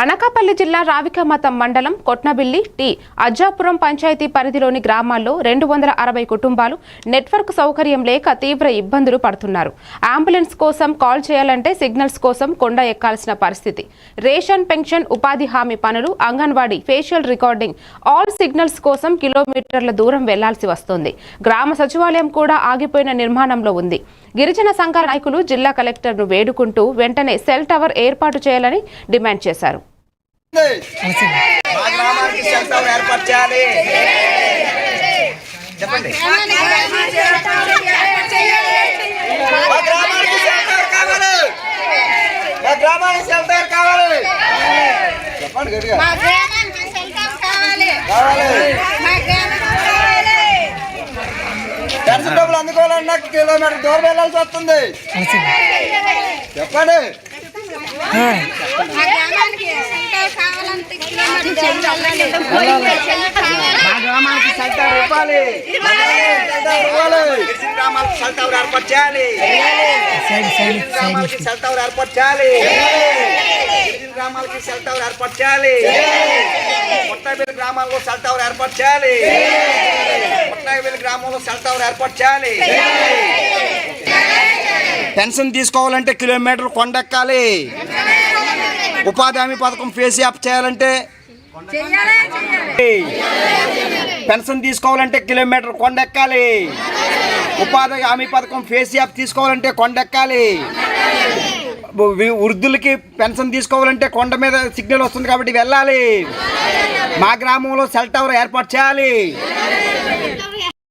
అనకాపల్లి జిల్లా రావికమతం మండలం కొట్నబిల్లి టి అజ్జాపురం పంచాయతీ పరిధిలోని గ్రామాల్లో రెండు వందల అరవై కుటుంబాలు నెట్వర్క్ సౌకర్యం లేక తీవ్ర ఇబ్బందులు పడుతున్నారు. అంబులెన్స్ కోసం కాల్ చేయాలంటే సిగ్నల్స్ కోసం కొండ ఎక్కాల్సిన పరిస్థితి. రేషన్ పెన్షన్ ఉపాధి హామీ పనులు anganwadi facial recording all signals కోసం కిలోమీటర్ల దూరం వెళ్ళాల్సి వస్తోంది. గ్రామ సచివాలయం కూడా ఆగిపోయిన నిర్మాణంలో ఉంది. గిరిజన సంఘ నాయకులు జిల్లా కలెక్టర్ను వేడుకుంటూ వెంటనే సెల్ టవర్ ఏర్పాటు చేయాలని డిమాండ్ చేశారు మా గ్రామానికి సెల్ టవర్ ఏర్పాటు చేయాలి చెప్పండి మా గ్రామానికి సెల్ టవర్ కావాలి. చెప్పండి గట్టిగా. మా గ్రామానికి సెల్ టవర్ కావాలి. కావాలి. మా గ్రామానికి కావాలి. పెన్షన్ డబ్బులు అందుకోవాలన్నా కిలోమీటర్ దూరం వెళ్ళాల్సి వస్తుంది. చెప్పండి. మా గ్రామానికి గ్రామానికి సెల్ ఇవ్వాలి గ్రామాలకు సెల్ ఏర్పాటు చేయాలి గ్రామాలకి సెల్ ఏర్పాటు చేయాలి గ్రామాలకి సెల్ ఏర్పాటు చేయాలి కొట్టాబిల్లి గ్రామాల్లో సెల్ ఏర్పాటు చేయాలి కొట్టాబిల్లి గ్రామంలో సెల్ ఏర్పాటు చేయాలి పెన్షన్ తీసుకోవాలంటే కిలోమీటర్ కొండెక్కాలి. ఉపాధి హామీ పథకం ఫేస్ యాప్ చేయాలంటే పెన్షన్ తీసుకోవాలంటే కిలోమీటర్ కొండెక్కాలి. ఉపాధి హామీ పథకం ఫేస్ యాప్ తీసుకోవాలంటే కొండెక్కాలి. వృద్ధులకి పెన్షన్ తీసుకోవాలంటే కొండ మీద సిగ్నల్ వస్తుంది కాబట్టి వెళ్ళాలి. మా గ్రామంలో సెల్ టవర్ ఏర్పాటు చేయాలి.